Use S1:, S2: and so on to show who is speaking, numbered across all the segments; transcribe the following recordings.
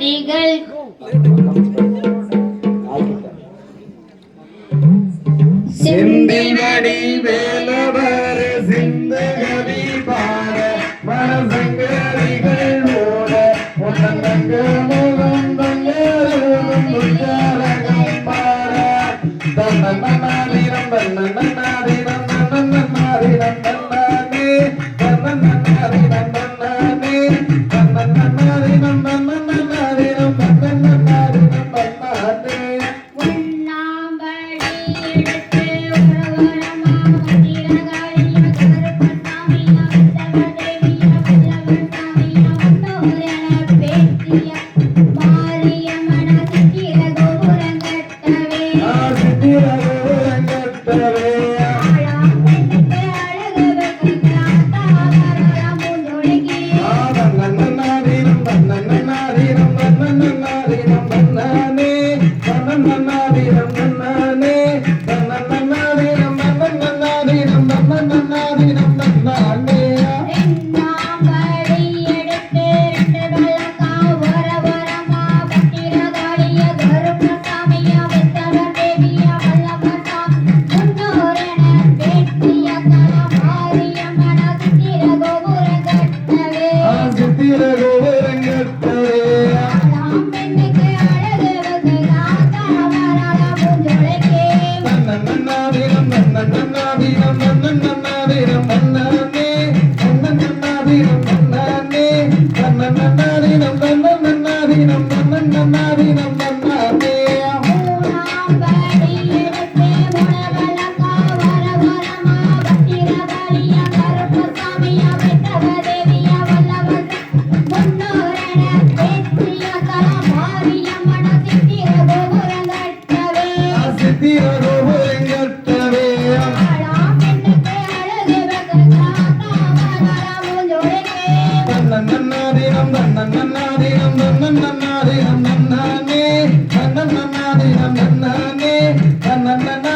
S1: திகழ் சிந்தினடி வேலவர் சிந்த கவி
S2: பாட மனசங்கரிகள் ஓட உன்னங்கள்
S1: Thank you.
S2: na na na na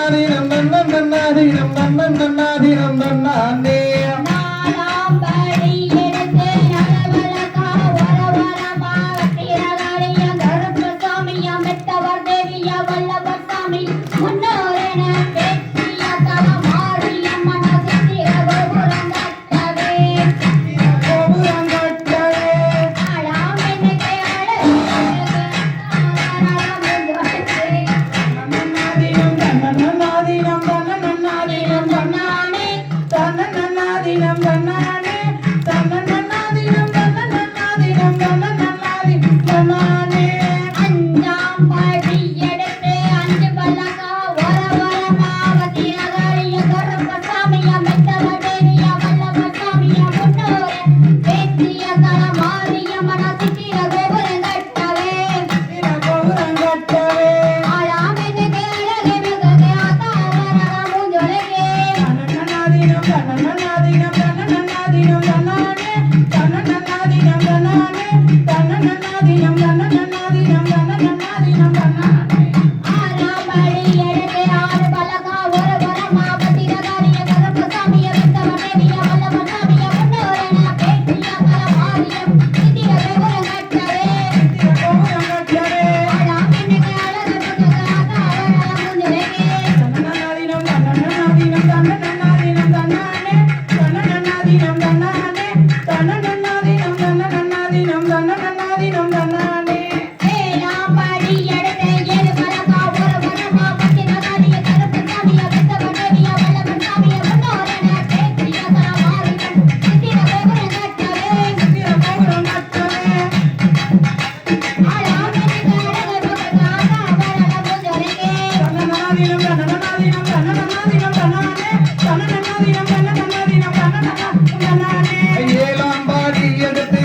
S2: ஏழாம் பாடி எடுத்து